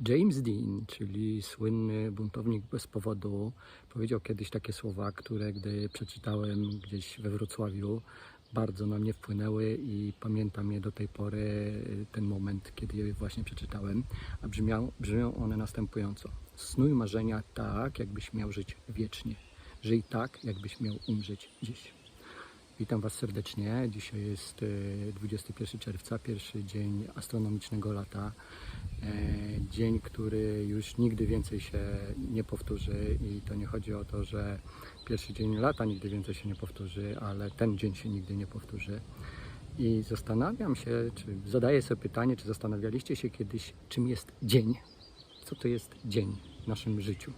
James Dean, czyli słynny buntownik bez powodu, powiedział kiedyś takie słowa, które gdy przeczytałem gdzieś we Wrocławiu, bardzo na mnie wpłynęły i pamiętam je do tej pory, ten moment, kiedy je właśnie przeczytałem, a brzmią one następująco. Snuj marzenia tak, jakbyś miał żyć wiecznie. Żyj tak, jakbyś miał umrzeć dziś. Witam Was serdecznie. Dzisiaj jest e, 21 czerwca, pierwszy dzień astronomicznego lata. E, Dzień, który już nigdy więcej się nie powtórzy i to nie chodzi o to, że pierwszy dzień lata nigdy więcej się nie powtórzy, ale ten dzień się nigdy nie powtórzy. I zastanawiam się, czy zadaję sobie pytanie, czy zastanawialiście się kiedyś, czym jest dzień? Co to jest dzień w naszym życiu?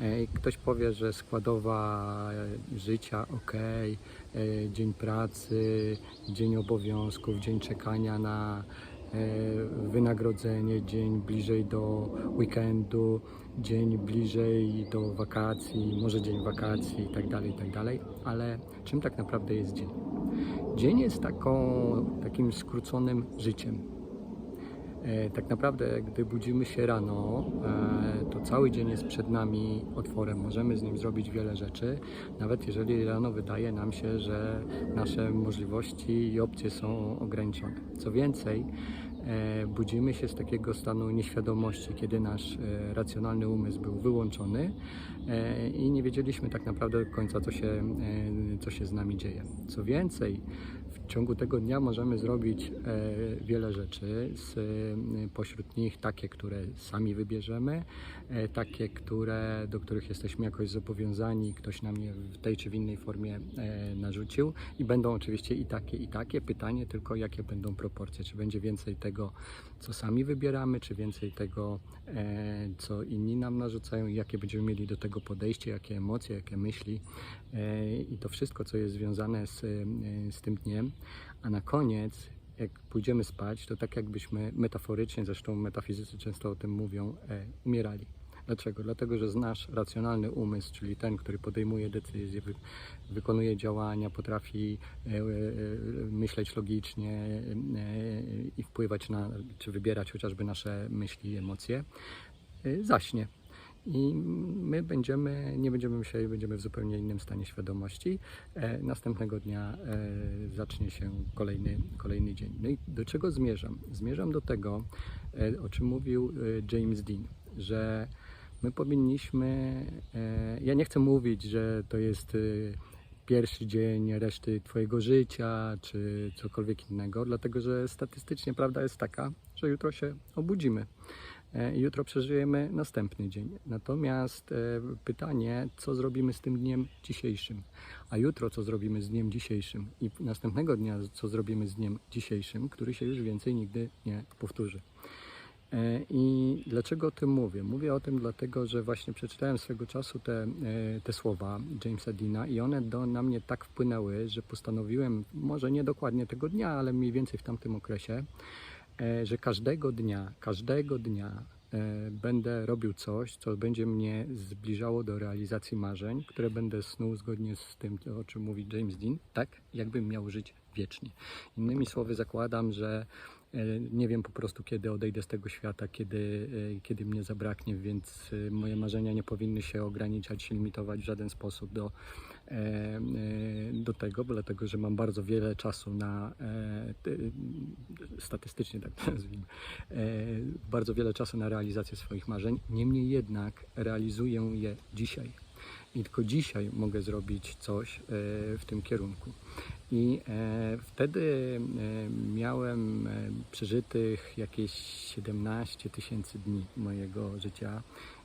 E, Ktoś powie, że składowa e, życia, ok, dzień pracy, dzień obowiązków, dzień czekania na e, wynagrodzenie, dzień bliżej do weekendu, dzień bliżej do wakacji, może dzień wakacji itd., itd. Ale czym tak naprawdę jest dzień? Dzień jest taką, takim skróconym życiem. E, Tak naprawdę, gdy budzimy się rano, e, to cały dzień jest przed nami otworem. Możemy z nim zrobić wiele rzeczy, nawet jeżeli rano wydaje nam się, że nasze możliwości i opcje są ograniczone. Co więcej, e, budzimy się z takiego stanu nieświadomości, kiedy nasz racjonalny umysł był wyłączony i nie wiedzieliśmy tak naprawdę do końca, co się, co się z nami dzieje. Co więcej, w ciągu tego dnia możemy zrobić e, wiele rzeczy, e, pośród nich takie, które sami wybierzemy, e, takie, które, do których jesteśmy jakoś zobowiązani, ktoś nam je w tej czy w innej formie narzucił. I będą oczywiście i takie, i takie. Pytanie tylko, jakie będą proporcje, czy będzie więcej tego, co sami wybieramy, czy więcej tego, co inni nam narzucają? I jakie będziemy mieli do tego podejście, jakie emocje, jakie myśli? I to wszystko, co jest związane z, z tym dniem. A na koniec, jak pójdziemy spać, to tak jakbyśmy metaforycznie, zresztą metafizycy często o tym mówią, e, umierali. Dlaczego? Dlatego, że nasz racjonalny umysł, czyli ten, który podejmuje decyzje, wy, wykonuje działania, potrafi e, e, myśleć logicznie e, i wpływać na, czy wybierać chociażby nasze myśli i emocje, e, zaśnie. I my będziemy, nie będziemy myśleli, będziemy w zupełnie innym stanie świadomości. E, następnego dnia e, zacznie się kolejny, kolejny dzień. No i do czego zmierzam? Zmierzam do tego, e, o czym mówił James Dean, że my powinniśmy, ja nie chcę mówić, że to jest pierwszy dzień reszty Twojego życia, czy cokolwiek innego, dlatego że statystycznie prawda jest taka, że jutro się obudzimy. E, Jutro przeżyjemy następny dzień. Natomiast e, pytanie, co zrobimy z tym dniem dzisiejszym, a jutro co zrobimy z dniem dzisiejszym i następnego dnia co zrobimy z dniem dzisiejszym, który się już więcej nigdy nie powtórzy. E, I dlaczego o tym mówię? Mówię o tym dlatego, że właśnie przeczytałem swego czasu te, te słowa Jamesa Deana i one do, na mnie tak wpłynęły, że postanowiłem, może nie dokładnie tego dnia, ale mniej więcej w tamtym okresie, że każdego dnia, każdego dnia e, będę robił coś, co będzie mnie zbliżało do realizacji marzeń, które będę snuł zgodnie z tym, o czym mówi James Dean, tak jakbym miał żyć wiecznie. Innymi słowy zakładam, że e, nie wiem po prostu kiedy odejdę z tego świata, kiedy, e, kiedy mnie zabraknie, więc e, moje marzenia nie powinny się ograniczać, limitować w żaden sposób do, e, e, do tego, dlatego, że mam bardzo wiele czasu na, e, ty- statystycznie tak to nazwijmy, e, bardzo wiele czasu na realizację swoich marzeń. Niemniej jednak realizuję je dzisiaj. I tylko dzisiaj mogę zrobić coś e, w tym kierunku. I e, wtedy e, miałem e, przeżytych jakieś 17 tysięcy dni mojego życia.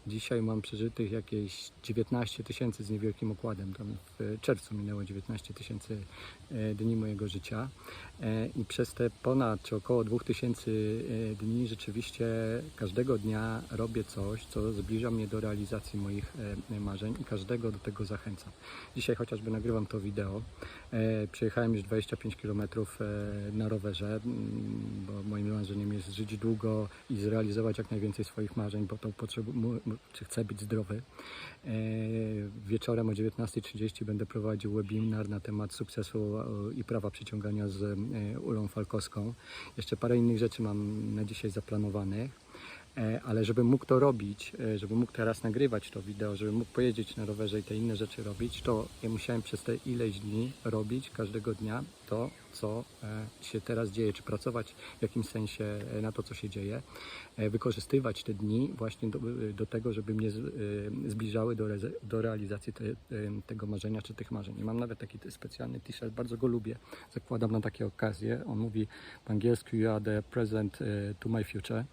Dzisiaj mam przeżytych jakieś 19 tysięcy z niewielkim okładem. Tam w czerwcu minęło 19 tysięcy dni mojego życia. I przez te ponad czy około 2000 e, dni rzeczywiście każdego dnia robię coś, co zbliża mnie do realizacji moich marzeń i każdego do tego zachęcam. Dzisiaj chociażby nagrywam to wideo. E, Przejechałem już 25 km na rowerze, bo moim marzeniem jest żyć długo i zrealizować jak najwięcej swoich marzeń, bo to potrzebu- chcę być zdrowy. E, Wieczorem o 19.30 będę prowadził webinar na temat sukcesu e, i prawa przyciągania z e, Ulą Falkowską. Jeszcze parę innych rzeczy mam na dzisiaj zaplanowanych. E, ale żebym mógł to robić, e, żebym mógł teraz nagrywać to wideo, żebym mógł pojeździć na rowerze i te inne rzeczy robić, to ja musiałem przez te ileś dni robić każdego dnia to, co e, się teraz dzieje, czy pracować w jakimś sensie na to, co się dzieje, wykorzystywać te dni właśnie do, do tego, żeby mnie zbliżały do, do realizacji te, tego marzenia, czy tych marzeń. Mam nawet taki specjalny t-shirt, bardzo go lubię, zakładam na takie okazje. On mówi po angielsku You are the present to my future.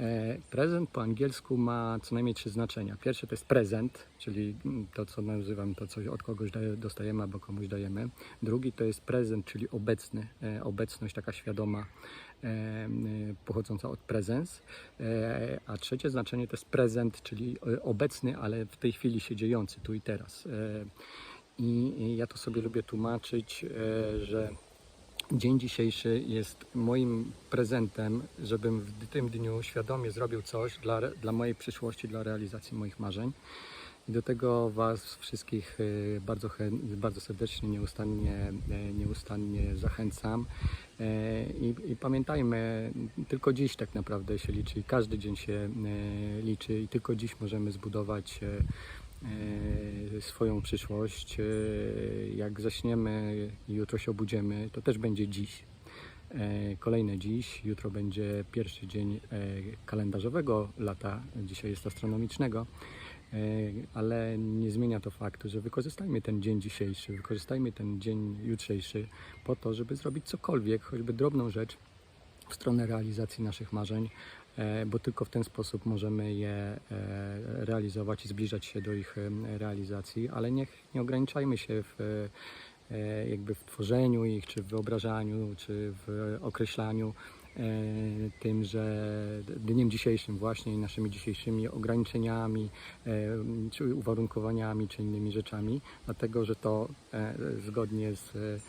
E, Prezent po angielsku ma co najmniej trzy znaczenia. Pierwsze to jest prezent, czyli to, co nazywam, to, co od kogoś dostajemy albo komuś dajemy. Drugi to jest prezent, czyli obecny, e, obecność taka świadoma, e, pochodząca od prezens. A trzecie znaczenie to jest prezent, czyli obecny, ale w tej chwili się dziejący, tu i teraz. I ja to sobie lubię tłumaczyć, że Dzień dzisiejszy jest moim prezentem, żebym w tym dniu świadomie zrobił coś dla, dla mojej przyszłości, dla realizacji moich marzeń. I do tego Was wszystkich e, bardzo, bardzo serdecznie, nieustannie, e, nieustannie zachęcam. E, I, I pamiętajmy, tylko dziś tak naprawdę się liczy i każdy dzień się liczy i tylko dziś możemy zbudować swoją przyszłość. E, Jak zaśniemy jutro się obudzimy, to też będzie dziś. E, Kolejne dziś, jutro będzie pierwszy dzień e, kalendarzowego lata, dzisiaj jest astronomicznego, E, ale nie zmienia to faktu, że wykorzystajmy ten dzień dzisiejszy, wykorzystajmy ten dzień jutrzejszy po to, żeby zrobić cokolwiek, choćby drobną rzecz w stronę realizacji naszych marzeń, e, bo tylko w ten sposób możemy je e, realizować i zbliżać się do ich e, realizacji, ale niech nie ograniczajmy się w, e, jakby w tworzeniu ich, czy w wyobrażaniu, czy w określaniu e, tym, że dniem dzisiejszym właśnie naszymi dzisiejszymi ograniczeniami, e, czy uwarunkowaniami, czy innymi rzeczami, dlatego że to e, zgodnie z e,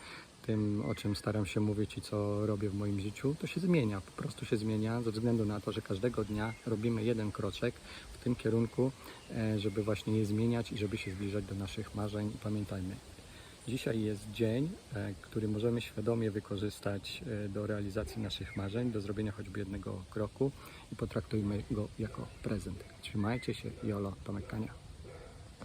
tym, o czym staram się mówić i co robię w moim życiu, to się zmienia, po prostu się zmienia ze względu na to, że każdego dnia robimy jeden kroczek w tym kierunku, e, żeby właśnie je zmieniać i żeby się zbliżać do naszych marzeń. Pamiętajmy, dzisiaj jest dzień, e, który możemy świadomie wykorzystać e, do realizacji naszych marzeń, do zrobienia choćby jednego kroku i potraktujmy go jako prezent. Trzymajcie się, Jolo, Kania.